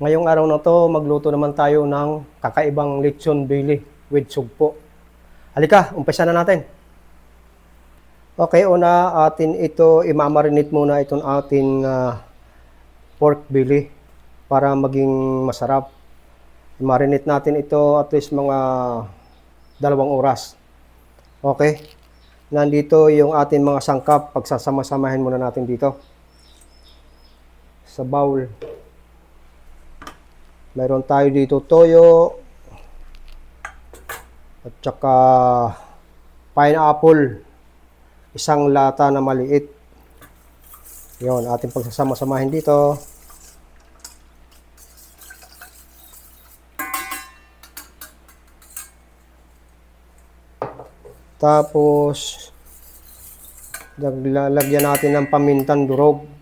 Ngayong araw na to, magluto naman tayo ng kakaibang lechon bili with sugpo. Halika, umpisa na natin. Okay, una atin ito, imamarinate muna itong ating ah, pork belly para maging masarap. I-marinate natin ito at least mga dalawang oras. Okay? Nandito yung ating mga sangkap. Pagsasama-samahin muna natin dito. Sa bowl. Mayroon tayo dito toyo. At saka pineapple. Isang lata na maliit. Yon, ating pagsasama-samahin dito. Tapos, lalagyan natin ng pamintan durog.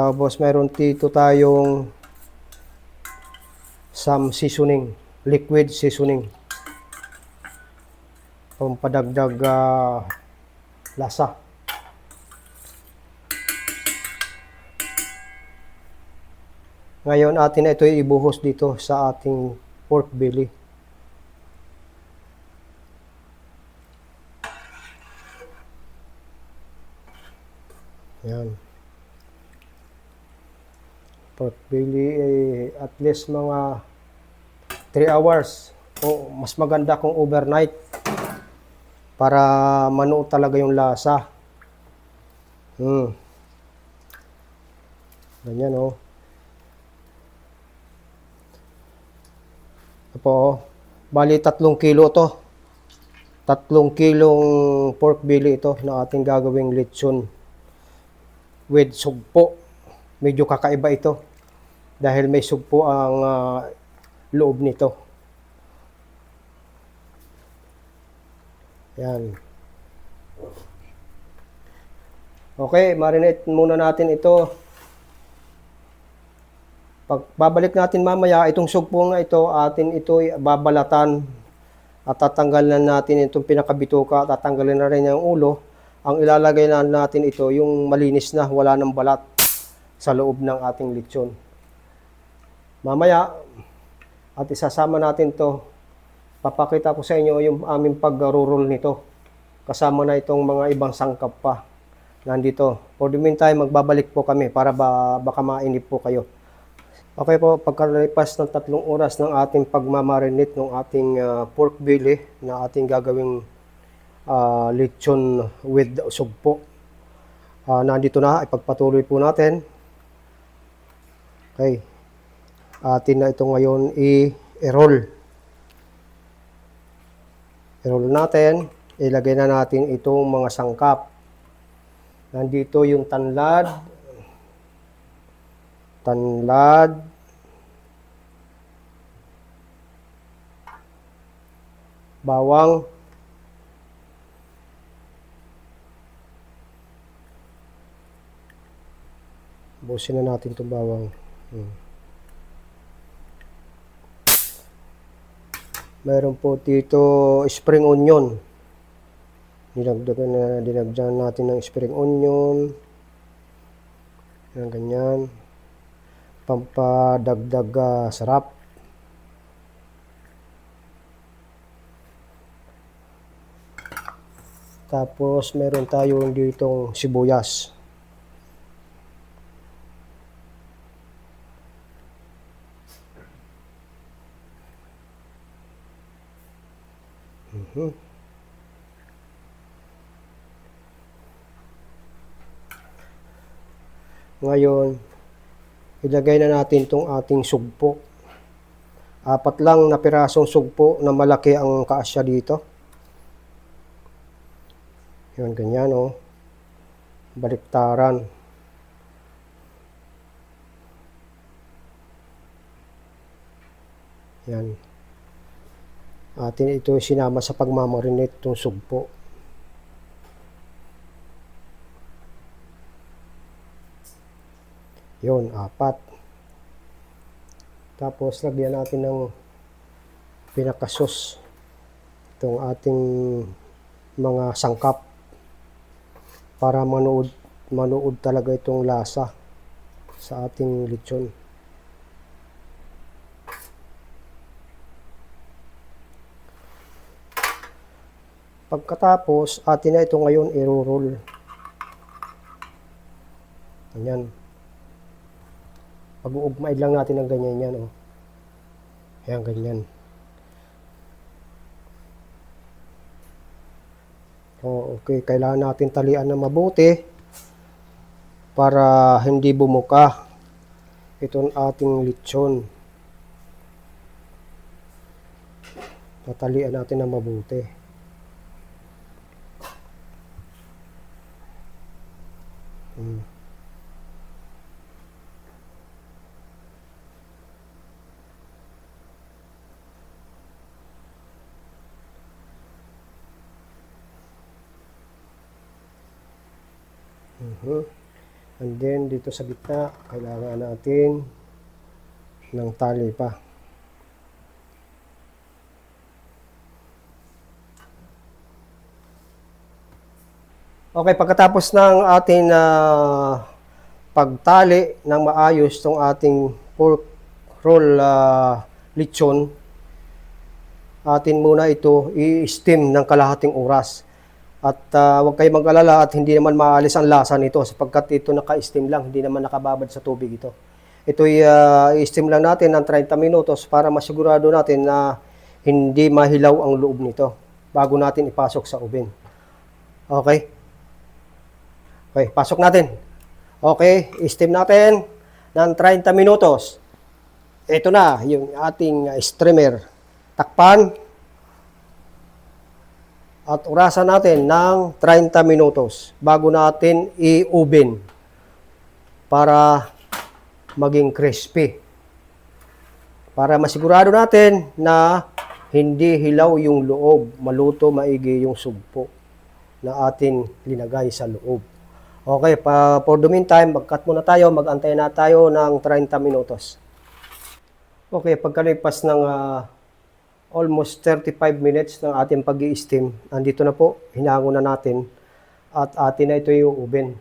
Tapos meron dito tayong some seasoning, liquid seasoning. Pampadagdag ah, lasa. Ngayon atin ito ibuhos dito sa ating pork belly. Yan. Pork belly eh, at least mga 3 hours. O mas maganda kung overnight para manuot talaga yung lasa. Hmm. Ganyan oh. Ito po, oh. bali tatlong kilo to. Tatlong kilong pork belly ito na ating gagawing lechon with sugpo. Medyo kakaiba ito dahil may sugpo ang ah, loob nito. Yan. Okay, marinate muna natin ito. Pag babalik natin mamaya, itong sugpo nga ito, atin ito babalatan at tatanggalan natin itong pinakabituka, tatanggalin na rin yung ulo. Ang ilalagay na natin ito, yung malinis na, wala ng balat sa loob ng ating lechon. Mamaya, at isasama natin to, papakita ko sa inyo yung aming pag-roll nito. Kasama na itong mga ibang sangkap pa nandito. For the meantime, magbabalik po kami para ba, baka mainip po kayo. Okay po, pagkalipas ng tatlong oras ng ating pagmamarinate ng ating ah, pork belly na ating gagawing ah, lechon with sugpo. Ah, nandito na, ipagpatuloy po natin. Okay. Atin na ito ngayon i-roll. I-roll natin. Ilagay na natin itong mga sangkap. Nandito yung tanlad, tanlad, bawang, busin na natin itong bawang. Hmm. Meron po dito spring onion. Dinagdagan na dinagdagan natin ng spring onion. Yan, ganyan. Pampadagdag ah, sarap. Tapos meron tayong ditong sibuyas. Mhm. Ngayon, ilagay na natin itong ating sugpo. Apat lang na pirasong sugpo na malaki ang kaasya dito. Yun, ganyan oh. Baliktaran. Yan. Atin ito sinama sa pagmamarinate itong sugpo. Yun, apat. Tapos lagyan natin ng pinakasos itong ating mga sangkap para manood manood talaga itong lasa sa ating lechon. Pagkatapos, atin na ito ngayon i-roll. Ayan. Pag-uugmay lang natin ng ganyan yan. Oh. Ayan, ganyan. Oh, okay, kailangan natin talian na mabuti para hindi bumuka itong ating lechon. Tatalian natin na mabuti. Hmm. Mhm. And then dito sa gitna, kailangan natin ng tali pa. Okay, pagkatapos ng ating ah, pagtali ng maayos tong ating pork roll ah, lechon, atin muna ito i-steam ng kalahating oras. At ah, huwag kayong mag-alala at hindi naman maalis ang lasa nito sapagkat ito naka-steam lang, hindi naman nakababad sa tubig ito. Ito i-steam lang natin ng 30 minutos para masigurado natin na hindi mahilaw ang loob nito bago natin ipasok sa oven. Okay? Okay, pasok natin. Okay, steam natin ng 30 minutos. Ito na yung ating streamer. Takpan. At orasan natin ng 30 minutos bago natin i-oven para maging crispy. Para masigurado natin na hindi hilaw yung loob, maluto maigi yung sugpo na atin linagay sa loob. Okay, pa, for the meantime, mag-cut muna tayo, mag-antay na tayo ng 30 minutos. Okay, pagkalipas ng ah, almost 35 minutes ng ating pag steam andito na po, hinango na natin at atin na ito yung oven.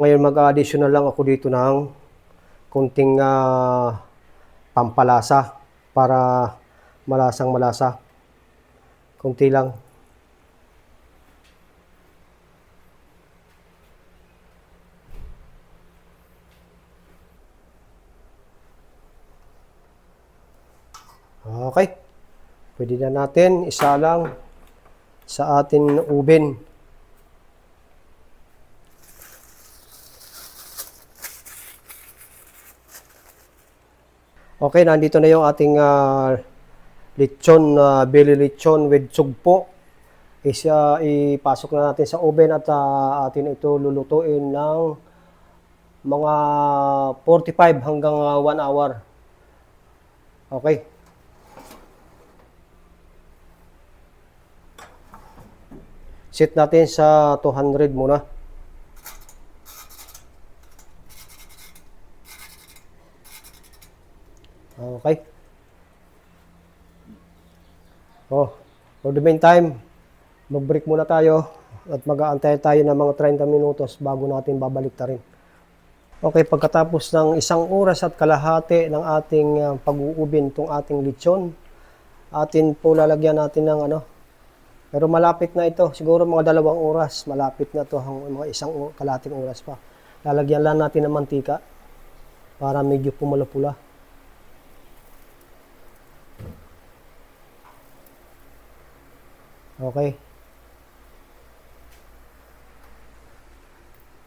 Ngayon mag-additional lang ako dito ng kunting ah, pampalasa para malasang malasa. Kunti lang. Okay. Pwede na natin isa lang sa atin oven. Okay, nandito na yung ating ah, lechon, uh, belly lechon with sugpo. Is, ah, ipasok na natin sa oven at ah, atin ito lulutuin ng mga 45 hanggang 1 hour. Okay. Set natin sa 200 muna. Okay. Oh, for the meantime, mag-break muna tayo at mag-aantay tayo ng mga 30 minutos bago natin babalik ta rin. Okay, pagkatapos ng isang oras at kalahati ng ating uh, pag-uubin itong ating lechon, atin po lalagyan natin ng ano, pero malapit na ito, siguro mga dalawang oras, malapit na ito, hang mga isang kalahating oras pa. Lalagyan lang natin ng mantika para medyo pumula-pula. Okay.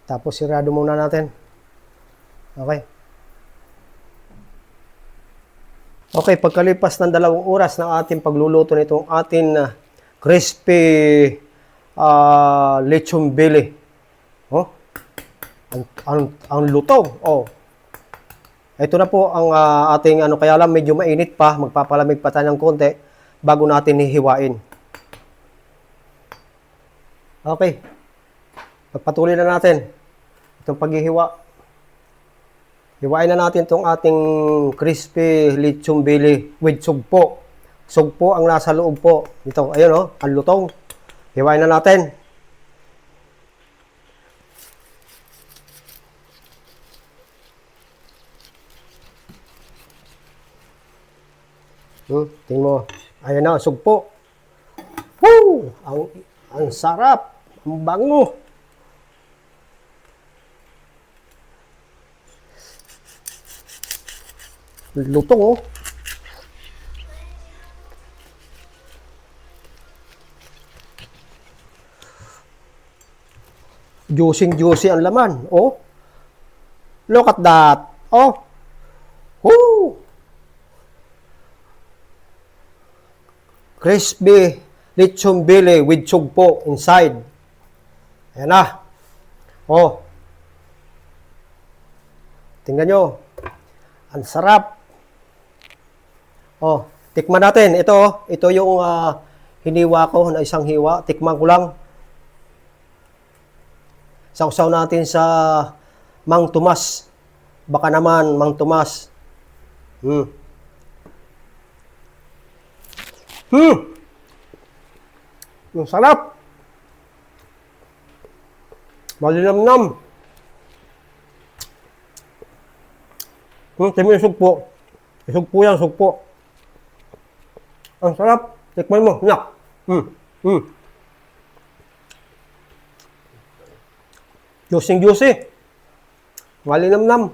Tapos sirado muna natin. Okay. Okay, pagkalipas ng dalawang oras ng ating pagluluto nitong ating uh, crispy uh, lechon belly. Oh. Ang, ang, ang luto. Oh. Ito na po ang ah, ating ano kaya lang medyo mainit pa, magpapalamig pa tayo ng konti bago natin hihiwain. Okay. Pagpatuloy na natin itong paghihiwa. Hiwain na natin itong ating crispy lechon belly with sugpo Sugpo ang nasa loob po. Ito, ayun oh, ang lutong. Hiwain na natin. Hmm, tingnan mo. Ayan na, sugpo. Woo! Ang, ang sarap. Ang bango. Lutong oh. Juicing juicy ang laman. Oh. Look at that. Oh. Woo! Crispy lechon belly with sugpo inside. Ayan na. Oh. Tingnan nyo. Ang sarap. Oh, tikman natin. Ito, oh. ito yung ah, hiniwa ko na isang hiwa. Tikman ko lang. Sausaw natin sa Mang Tomas. Baka naman, Mang Tomas. Hmm. Hmm. Ang sarap. Malinamnam. Hmm, timi yung sugpo. Sugpo yan, sugpo. Ang sarap. Tikman mo. Nak. Hmm. Hmm. Juicing juicy. Malinamnam.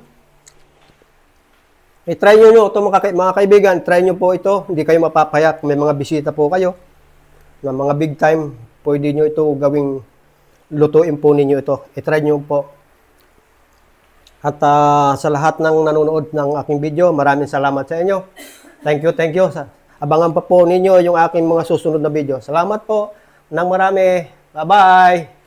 I-try nyo nyo ito mga, ka- mga kaibigan. Try nyo po ito. Hindi kayo mapapayak. May mga bisita po kayo. Na mga big time. Pwede nyo ito gawing lutuin po ninyo ito. I-try nyo po. At ah, sa lahat ng nanonood ng aking video, maraming salamat sa inyo. Thank you, thank you. Abangan pa po ninyo yung aking mga susunod na video. Salamat po ng marami. Bye-bye!